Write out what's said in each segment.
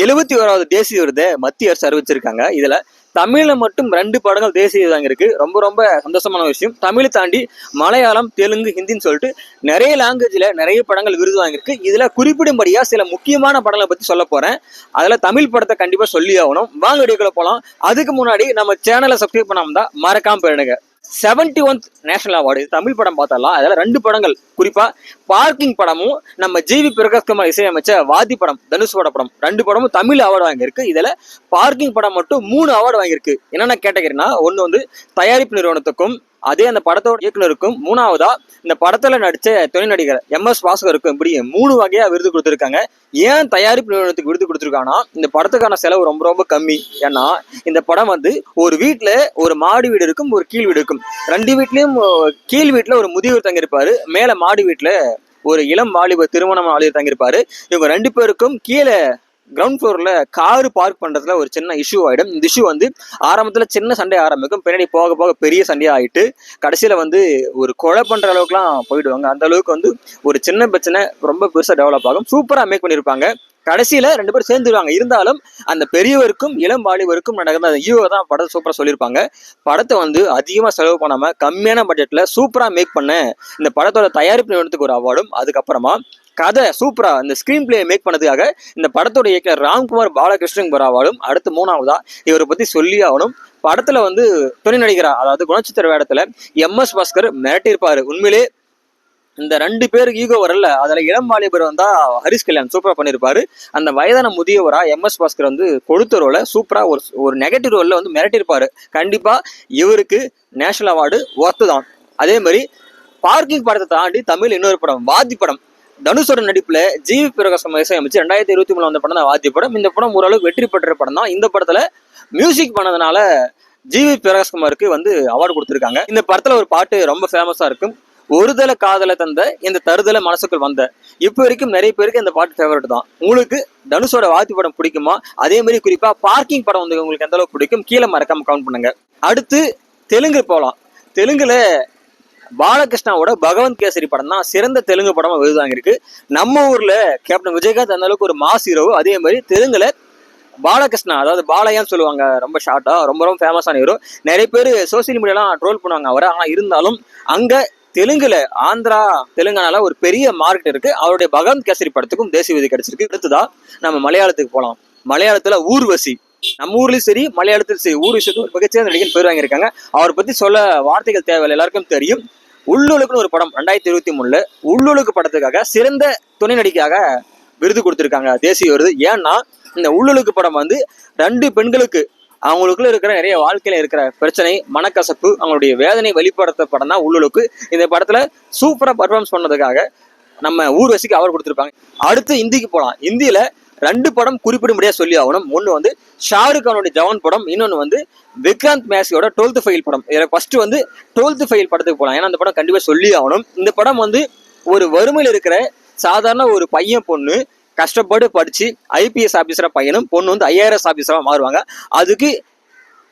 எழுபத்தி ஓராவது தேசிய விருதை மத்திய அரசு அறிவிச்சிருக்காங்க. இதுல தமிழில் மட்டும் ரெண்டு படங்கள் தேசிய தாங்க இருக்கு. ரொம்ப ரொம்ப சந்தோஷமான விஷயம். தமிழை தாண்டி மலையாளம் தெலுங்கு ஹிந்தின்னு சொல்லிட்டு நிறைய லாங்குவேஜில் நிறைய படங்கள் விருது வாங்கியிருக்கு. இதில் குறிப்பிடும்படியாக சில முக்கியமான படங்களை பற்றி சொல்ல போகிறேன் அதில் தமிழ் படத்தை கண்டிப்பாக சொல்லி ஆகணும். வாங்க வீடியோக்குள்ள போகலாம் அதுக்கு முன்னாடி நம்ம சேனலை சப்ஸ்கிரைப் பண்ணாமல் தான் மறக்காமல் போயிடுங்க. Seventy oneth national award Tamil படம் பார்த்தலாம் அதில் ரெண்டு படங்கள். குறிப்பா பார்க்கிங் படமும் நம்ம ஜிவி பிரகாஷ்குமார் இசையமைச்ச வாதி படம் தனுஷோட படம். ரெண்டு படமும் தமிழ் அவார்டு வாங்கியிருக்கு. இதில் பார்க்கிங் படம் மட்டும் மூணு அவார்டு வாங்கியிருக்கு. என்னென்ன கேட்டகரினா ஒன்று வந்து தயாரிப்பு நிறுவனத்துக்கும் அதே அந்த படத்தோட இயக்குனருக்கும் மூணாவதா இந்த படத்துல நடிச்ச துணை நடிகர் எம் எஸ் வாசகருக்கும் இப்படி மூணு வகையா விருது கொடுத்துருக்காங்க. ஏன் தயாரிப்பு நிறுவனத்துக்கு விருது கொடுத்துருக்காங்கன்னா இந்த படத்துக்கான செலவு ரொம்ப ரொம்ப கம்மி. ஏன்னா இந்த படம் வந்து ஒரு வீட்டில் ஒரு மாடி வீடு இருக்கும் ஒரு கீழ் வீடு இருக்கும். ரெண்டு வீட்லயும் கீழ் வீட்டில் ஒரு முதியவர் தங்கியிருப்பாரு. மேல மாடி வீட்டில் ஒரு இளம் வாலிபர் திருமணம் ஆளியர் தங்கியிருப்பாரு. இவங்க ரெண்டு பேருக்கும் கீழே கிரவுண்ட் ஃப்ளோரில் காரு பார்க் பண்றதுல ஒரு சின்ன இஷ்யூ ஆகிடும் இந்த இஷ்யூ வந்து ஆரம்பத்தில் சின்ன சண்டை ஆரம்பிக்கும். பின்னாடி போக போக பெரிய சண்டையாக ஆயிட்டு கடைசியில வந்து ஒரு கொலை பண்ற அளவுக்குலாம் போயிடுவாங்க. அந்த அளவுக்கு வந்து ஒரு சின்ன பிரச்சனை ரொம்ப பெருசாக டெவலப் ஆகும். சூப்பராக மேக் பண்ணியிருப்பாங்க கடைசியில் ரெண்டு பேரும் சேர்ந்துருவாங்க. இருந்தாலும் அந்த பெரியவருக்கும் இளம் வாலிபருக்கும் நடக்கிற அந்த ஈவோ தான் படத்தை சூப்பராக சொல்லியிருப்பாங்க. படத்தை வந்து அதிகமாக செலவு பண்ணாம கம்மியான பட்ஜெட்ல சூப்பராக மேக் பண்ண இந்த படத்தோட தயாரிப்பு நிறுவனத்துக்கு ஒரு அவார்டும் அதுக்கப்புறமா கதை சூப்பரா. இந்த ஸ்கிரீன் பிளே மேக் பண்ணதுக்காக இந்த படத்தோட இயக்குனர் ராம்குமார் பாலகிருஷ்ணன் பராவாலும் அடுத்து மூணாவதா இவரை பத்தி சொல்லி ஆகணும். படத்துல வந்து துணை நடிகரா அதாவது குணச்சித்திர வேடத்துல எம் எஸ் பாஸ்கர் மிரட்டியிருப்பாரு. உண்மையிலே இந்த ரெண்டு பேருக்கு ஈகோ வரல. அதுல இளம் வாலிபர் வந்தா ஹரிஷ் கல்யாண் சூப்பரா பண்ணியிருப்பாரு. அந்த வயதான முதியவரா எம் எஸ் பாஸ்கர் வந்து கொடுத்த ரோல சூப்பரா ஒரு ஒரு நெகட்டிவ் ரோல்ல வந்து மிரட்டியிருப்பாரு. கண்டிப்பா இவருக்கு நேஷனல் அவார்டு ஒர்த்து தான். அதே மாதிரி பார்க்கிங் படத்தை தாண்டி தமிழ் இன்னொரு படம் வாதி படம். தனுஷோட நடிப்புல ஜிவி பிரகாசம் இசையமைச்சு ரெண்டாயிரத்தி இருபத்தி மூணு வந்த படம் தான் வாத்தி படம். இந்த படம் ஓரளவுக்கு வெற்றி பெற்ற படம் தான். இந்த படத்துல மியூசிக் பண்ணதுனால ஜிவி பிரகாஷ்குமாருக்கு வந்து அவார்டு கொடுத்துருக்காங்க. இந்த படத்துல ஒரு பாட்டு ரொம்ப ஃபேமஸா இருக்கும். ஒருதல காதலை தந்த இந்த தருதல மனசுக்குள் வந்த. இப்போ வரைக்கும் நிறைய பேருக்கு இந்த பாட்டு ஃபேவரட் தான். உங்களுக்கு தனுஷோட வாத்தி படம் பிடிக்குமா? அதே மாதிரி குறிப்பா பார்க்கிங் படம் வந்து உங்களுக்கு எந்த அளவுக்கு பிடிக்கும்? கீழே மறக்காம கவுண்ட் பண்ணுங்க. அடுத்து தெலுங்கு போகலாம் தெலுங்குல பாலகிருஷ்ணாவோட பகவந்த் கேசரி படம் தான் சிறந்த தெலுங்கு படமா விருது வாங்கியிருக்கு நம்ம ஊர்ல கேப்டன் விஜயகாந்த் அந்த அளவுக்கு ஒரு மாஸ் ஹீரோ. அதே மாதிரி தெலுங்குல பாலகிருஷ்ணா அதாவது பாலையான்னு சொல்லுவாங்க ரொம்ப ஷார்ட்டா ரொம்ப ரொம்ப ஃபேமஸான ஹீரோ நிறைய பேர் சோசியல் மீடியாலாம் ட்ரோல் பண்ணுவாங்க அவரை. ஆனா இருந்தாலும் அங்க தெலுங்குல ஆந்திரா தெலுங்கானால ஒரு பெரிய மார்க்கெட் இருக்கு. அவருடைய பகவந்த் கேசரி படத்துக்கும் தேசிய விதி கிடைச்சிருக்கு. அடுத்ததா நம்ம மலையாளத்துக்கு போகலாம் மலையாளத்துல ஊர்வசி. நம்ம ஊர்லயும் சரி மலையாளத்திலும் சரி ஊர்வசிக்கு ஒரு மிகச்சிறந்த நடிகன் பேர் வாங்கியிருக்காங்க. அவரை பத்தி சொல்ல வார்த்தைகள் தேவையில்லை எல்லாருக்கும் தெரியும். உள்ளுழுக்குன்னு ஒரு படம் ரெண்டாயிரத்தி இருபத்தி மூணுல உள்ளுழுக்கு படத்துக்காக சிறந்த துணை நடிக்காக விருது கொடுத்துருக்காங்க. தேசிய விருது. ஏன்னா இந்த உள்ளுழுக்கு படம் வந்து ரெண்டு பெண்களுக்கு அவங்களுக்குள்ள இருக்கிற நிறைய வாழ்க்கையில இருக்கிற பிரச்சனை மனக்கசப்பு அவங்களுடைய வேதனை வெளிப்படுத்த படம் தான் உள்ளுழுக்கு. இந்த படத்துல சூப்பரா பர்ஃபார்மன்ஸ் பண்ணதுக்காக நம்ம ஊர்வசிக்கு அவர் கொடுத்துருப்பாங்க. அடுத்து இந்திக்கு போகலாம் இந்தியில ரெண்டு படம் குறிப்பிடும்படியாக சொல்லி ஆகணும். ஒன்று வந்து ஷாருக் கானுடைய ஜவான் படம் இன்னொன்று வந்து விக்ராந்த் மேசியோட டுவெல்த் ஃபைல் படம். இதில் ஃபர்ஸ்ட் வந்து டுவெல்த் ஃபைல் படத்துக்கு போகலாம் ஏன்னா அந்த படம் கண்டிப்பாக சொல்லி ஆகணும். இந்த படம் வந்து ஒரு வறுமையில் இருக்கிற சாதாரண ஒரு பையன் பொண்ணு கஷ்டப்பட்டு படித்து ஐபிஎஸ் ஆஃபீஸராக பையனும் பொண்ணு வந்து ஐஆர்எஸ் ஆஃபீஸராக மாறுவாங்க. அதுக்கு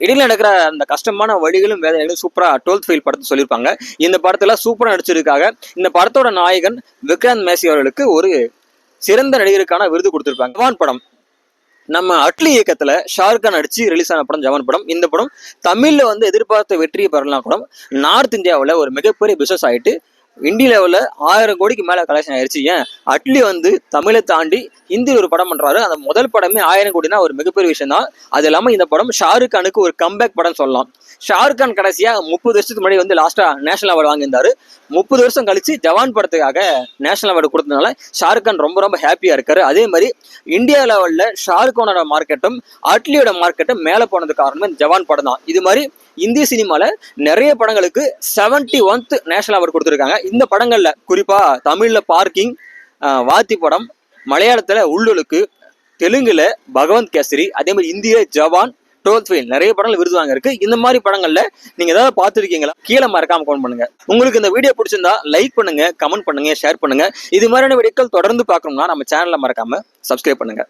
இடையில நடக்கிற அந்த கஷ்டமான வழிகளும் வேதனைகளும் சூப்பராக டுவெல்த் ஃபெயில் படத்தை சொல்லியிருப்பாங்க. இந்த படத்தில் சூப்பராக நடிச்சிருக்காங்க. இந்த படத்தோட நாயகன் விக்ராந்த் மேசி அவர்களுக்கு ஒரு சிறந்த நடிகருக்கான விருது கொடுத்திருப்பாங்க. ஜவான் படம். நம்ம அட்லி இயக்கத்துல ஷாருக் கான் ரிலீஸ் ஆன படம் ஜவான் படம். இந்த படம் தமிழ்ல வந்து எதிர்பார்த்த வெற்றியை பெறலாம் கூட நார்த் இந்தியாவுல ஒரு மிகப்பெரிய பிசினஸ் ஆயிட்டு இந்திய லெவலில் ஆயிரம் கோடிக்கு மேல கலெக்ஷன் ஆயிடுச்சு ஏன்? அட்லி வந்து தமிழை தாண்டி ஹிந்தியில் ஒரு படம் பண்றாரு. அந்த முதல் படமே ஆயிரம் கோடினா ஒரு மிகப்பெரிய விஷயம் தான் அது இல்லாமல் இந்த படம் ஷாருக் கானுக்கு ஒரு கம்பேக் படம் சொல்லலாம். ஷாருக் கான் கடைசியா முப்பது வருஷத்துக்கு முன்னாடி வந்து லாஸ்ட்டாக நேஷனல் அவார்டு வாங்கியிருந்தாரு. முப்பது வருஷம் கழிச்சு ஜவான் படத்துக்காக நேஷனல் அவார்டு கொடுத்ததுனால ஷாருக் கான் ரொம்ப ரொம்ப ஹாப்பியா இருக்காரு. அதே மாதிரி இந்தியா லெவல்ல ஷாருக் கானோட மார்க்கெட்டும் அட்லியோட மார்க்கெட்டும் மேல போனது காரணமே ஜவான் படம் தான். இது மாதிரி இந்திய சினிமாவில் நிறைய படங்களுக்கு செவன்டி ஒன்த் நேஷனல் அவார்டு கொடுத்துருக்காங்க. இந்த படங்களில் குறிப்பாக தமிழில் பார்க்கிங் வாத்தி படம் மலையாளத்தில் உள்ளுலுக்கு தெலுங்குல பகவந்த் கேசரி அதே மாதிரி இந்திய ஜவான் டுவெல்த் ஃபெயில். நிறைய படங்கள் விருது வாங்கிருக்கு இந்த மாதிரி படங்கள்ல நீங்க ஏதாவது பார்த்துருக்கீங்களா? கீழே மறக்காம கமெண்ட் பண்ணுங்க. உங்களுக்கு இந்த வீடியோ பிடிச்சிருந்தா லைக் பண்ணுங்க கமெண்ட் பண்ணுங்க ஷேர் பண்ணுங்க. இது மாதிரியான வீடியோக்கள் தொடர்ந்து பார்க்கணும்னா நம்ம சேனலை மறக்காம சப்ஸ்கிரைப் பண்ணுங்க.